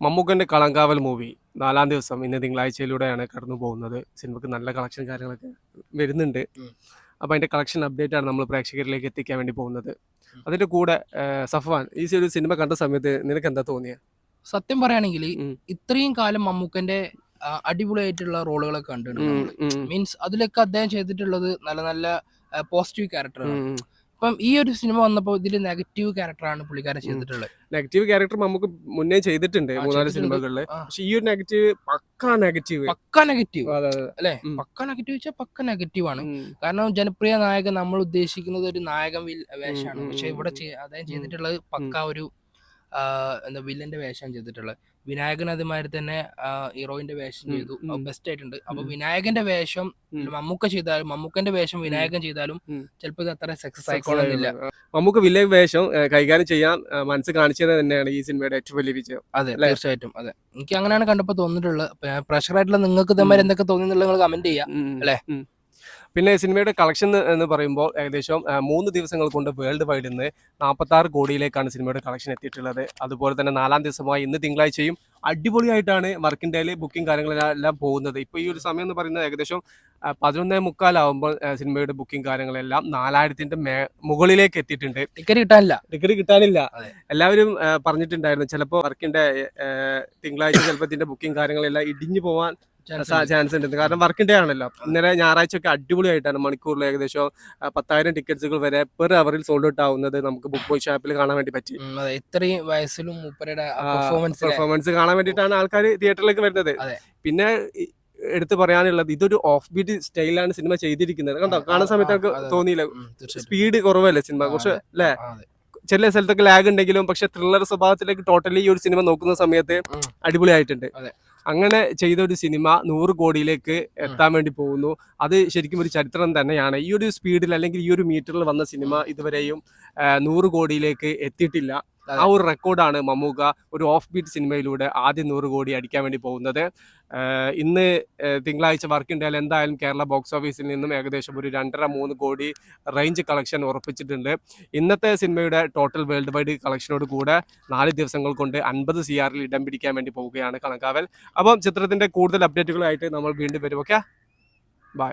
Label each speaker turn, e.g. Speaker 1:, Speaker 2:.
Speaker 1: മമ്മൂക്കന്റെ Kalamkaval movie. നാലാം ദിവസം ഇന്ന് തിങ്കളാഴ്ചയിലൂടെയാണ് കടന്നു പോകുന്നത്. സിനിമക്ക് നല്ല കളക്ഷൻ കാര്യങ്ങളൊക്കെ വരുന്നുണ്ട്. അപ്പോൾ അതിന്റെ കളക്ഷൻ അപ്ഡേറ്റ് ആണ് നമ്മൾ പ്രേക്ഷകരിലേക്ക് എത്തിക്കാൻ വേണ്ടി പോകുന്നത്. അതിന്റെ കൂടെ സഫ്വാൻ ഈ ഒരു സിനിമ കണ്ട സമയത്ത് നിനക്ക് എന്താ തോന്നിയത്
Speaker 2: സത്യം പറയുകയാണെങ്കിൽ ഇത്രയും കാലം മമ്മൂക്കന്റെ അടിപൊളിയായിട്ടുള്ള റോളുകളൊക്കെ കണ്ടിട്ടുണ്ട് മീൻസ് അതിലൊക്കെ അദ്ദേഹം ചെയ്തിട്ടുള്ളത് നല്ല നല്ല പോസിറ്റീവ് ക്യാരക്ടറാണ് ഇപ്പം ഈ ഒരു സിനിമ വന്നപ്പോൾ ഇതിൽ നെഗറ്റീവ് ക്യാരക്ടറാണ് പുള്ളിക്കാരൻ ചെയ്തിട്ടുള്ളത്.
Speaker 1: നെഗറ്റീവ് ക്യാരക്ടർ നമുക്ക് മുന്നേ ചെയ്തിട്ടുണ്ട്
Speaker 2: മൂന്നാൽ
Speaker 1: സിനിമകളിൽ.
Speaker 2: സിനിമകളിൽ
Speaker 1: പക്ഷെ ഈ ഒരു നെഗറ്റീവ് പക്ക നെഗറ്റീവ്
Speaker 2: പക്ക നെഗറ്റീവ് അല്ലെ? പക്ക നെഗറ്റീവ് വെച്ചാൽ പക്ക നെഗറ്റീവ് ആണ്. കാരണം ജനപ്രിയ നായകൻ നമ്മൾ ഉദ്ദേശിക്കുന്നത് ഒരു നായകൻ വേഷമാണ് പക്ഷെ ഇവിടെ അദ്ദേഹം ചെയ്തിട്ടുള്ളത് പക്ക ഒരു എന്താ വില്ലന്റെ വേഷം ചെയ്തിട്ടുള്ളത്. വിനായകൻ അതുമാതിരി തന്നെ ഹീറോയിന്റെ വേഷം ചെയ്തു. ബെസ്റ്റ് ആയിട്ടുണ്ട് അപ്പൊ വിനായകന്റെ വേഷം മമ്മൂക്ക ചെയ്താലും മമ്മൂക്കന്റെ വേഷം വിനായകൻ ചെയ്താലും. ചിലപ്പോൾ ഇത് അത്ര സക്സസ് ആയിക്കോളുന്നില്ല
Speaker 1: മമ്മൂക്ക വില്ലൻ വേഷം കൈകാര്യം ചെയ്യാൻ മനസ്സ് കാണിച്ചത് തന്നെയാണ് ഈ സിനിമയുടെ ഏറ്റവും വലിയ വിജയം.
Speaker 2: അതെ? തീർച്ചയായിട്ടും. അതെ. എനിക്ക് അങ്ങനെയാണ് കണ്ടപ്പോൾ തോന്നിയിട്ടുള്ളത്. പ്രഷറായിട്ടുള്ള നിങ്ങൾക്ക് ഇതേമാതിരി എന്തൊക്കെ തോന്നിയെന്നുള്ളത് നിങ്ങൾ കമന്റ് ചെയ്യാം. അല്ലേ?
Speaker 1: പിന്നെ സിനിമയുടെ കളക്ഷൻ എന്ന് പറയുമ്പോൾ ഏകദേശം മൂന്ന് ദിവസങ്ങൾ കൊണ്ട് വേൾഡ് വൈഡ് ഇന്ന് നാൽപ്പത്തി ആറ് കോടിയിലേക്കാണ് സിനിമയുടെ കളക്ഷൻ എത്തിയിട്ടുള്ളത്. അതുപോലെ തന്നെ നാലാം ദിവസമായി ഇന്ന് തിങ്കളാഴ്ചയും അടിപൊളിയായിട്ടാണ് വർക്കിംഗ് ഡേയിൽ ബുക്കിംഗ് കാര്യങ്ങളെല്ലാം പോകുന്നത്. ഇപ്പോൾ ഈ ഒരു സമയം എന്ന് പറയുന്നത് ഏകദേശം പതിനൊന്നേ മുക്കാലാവുമ്പോൾ സിനിമയുടെ ബുക്കിംഗ് കാര്യങ്ങളെല്ലാം നാലായിരത്തിന്റെ മേ മുകളിലേക്ക് എത്തിയിട്ടുണ്ട്.
Speaker 2: ടിക്കറ്റ് കിട്ടാനില്ല.
Speaker 1: ടിക്കറ്റ് കിട്ടാനില്ല. എല്ലാവരും പറഞ്ഞിട്ടുണ്ടായിരുന്നു ചിലപ്പോൾ വർക്കിന്റെ തിങ്കളാഴ്ച ചിലപ്പോൾ ഇതിന്റെ ബുക്കിംഗ് കാര്യങ്ങളെല്ലാം ഇടിഞ്ഞു പോവാൻ
Speaker 2: ഉണ്ട്.
Speaker 1: ചാൻസ് ഉണ്ട്. കാരണം വർക്കിംഗ് ഡേ ആണല്ലോ. ഇന്നലെ ഞായറാഴ്ച ഒക്കെ അടിപൊളിയായിട്ടാണ് മണിക്കൂറിൽ ഏകദേശം പത്തായിരം ടിക്കറ്റ്സുകൾ വരെ പെർ അവറിൽ സോൾഡ് ഔട്ട് ആവുന്നത് നമുക്ക് ബുക്ക് ബോയ് ഷാപ്പിൽ കാണാൻ വേണ്ടി പറ്റി.
Speaker 2: ഇത്രയും വയസ്സിലും പെർഫോമൻസ്
Speaker 1: പെർഫോമൻസ് കാണാൻ വേണ്ടിയിട്ടാണ് ആൾക്കാർ തിയേറ്ററിലേക്ക് വരുന്നത്. പിന്നെ എടുത്തു പറയാനുള്ളത് ഇതൊരു ഓഫ് ബീറ്റ് സ്റ്റൈലാണ് സിനിമ ചെയ്തിരിക്കുന്നത്. കണ്ടോ? കാണുന്ന സമയത്ത് നമുക്ക് തോന്നിയില്ല. സ്പീഡ് കുറവല്ലേ സിനിമ? കുറച്ച്. അല്ലേ. ചില സ്ഥലത്തൊക്കെ ലാഗ് ഉണ്ടെങ്കിലും പക്ഷെ ത്രില്ലർ സ്വഭാവത്തിലേക്ക് ടോട്ടലി ഈ ഒരു സിനിമ നോക്കുന്ന സമയത്ത് അടിപൊളിയായിട്ടുണ്ട്. അങ്ങനെ ചെയ്ത ഒരു സിനിമ നൂറ് കോടിയിലേക്ക് എത്താൻ വേണ്ടി പോകുന്നു. അത് ശരിക്കും ഒരു ചരിത്രം തന്നെയാണ്. ഈ ഒരു സ്പീഡിൽ അല്ലെങ്കിൽ ഈ ഒരു മീറ്ററിൽ വന്ന സിനിമ ഇതുവരെയും നൂറ് കോടിയിലേക്ക് എത്തിയിട്ടില്ല. ആ ഒരു റെക്കോർഡാണ് മമ്മൂക്ക ഒരു ഓഫ് ബീറ്റ് സിനിമയിലൂടെ ആദ്യം നൂറ് കോടി അടിക്കാൻ വേണ്ടി പോകുന്നത്. ഇന്ന് തിങ്കളാഴ്ച വർക്കിംഗ് ഡേയിൽ എന്തായാലും കേരള ബോക്സ് ഓഫീസിൽ നിന്നും ഏകദേശം ഒരു രണ്ടര മൂന്ന് കോടി റേഞ്ച് കളക്ഷൻ ഉറപ്പിച്ചിട്ടുണ്ട്. ഇന്നത്തെ സിനിമയുടെ ടോട്ടൽ വേൾഡ് വൈഡ് കളക്ഷനോട് കൂടെ നാല് ദിവസങ്ങൾ കൊണ്ട് അൻപത് സി ആറിൽ ഇടം പിടിക്കാൻ വേണ്ടി പോവുകയാണ് കണക്കാവൽ. അപ്പം ചിത്രത്തിന്റെ കൂടുതൽ അപ്ഡേറ്റുകളായിട്ട് നമ്മൾ വീണ്ടും വരും. Okay bye